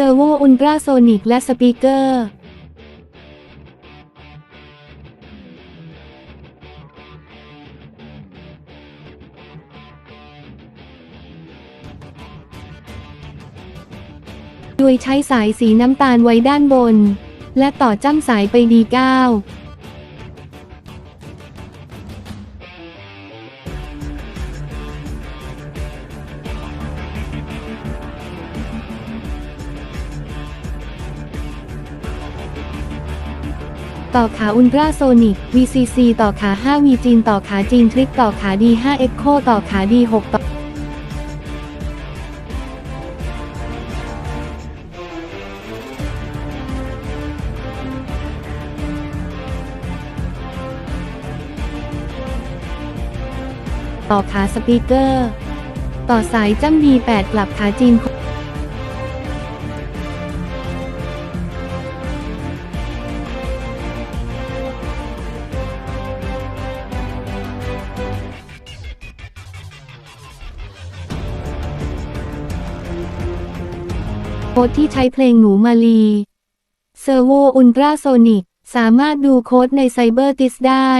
เซอร์โวอุลตราโซนิกและสปีกเกอร์โดยใช้สายสีน้ำตาลไว้ด้านบน และต่อจ้ำสายไปดีเก้า ต่อขาอุลตราโซนิก VCC ต่อขา 5 V จีนต่อขาจีนทริกต่อขา D5 Echo ต่อขา D6 ต่อต่อขาสปีกเกอร์ ต่อสายจ้ำ D8 กลับขาจีน ค้ดที่ใช้เพลงหนูมาลีเซอร์โวอุลตราโซนิกสามารถดูโค้ดในไซเบอร์ติสได้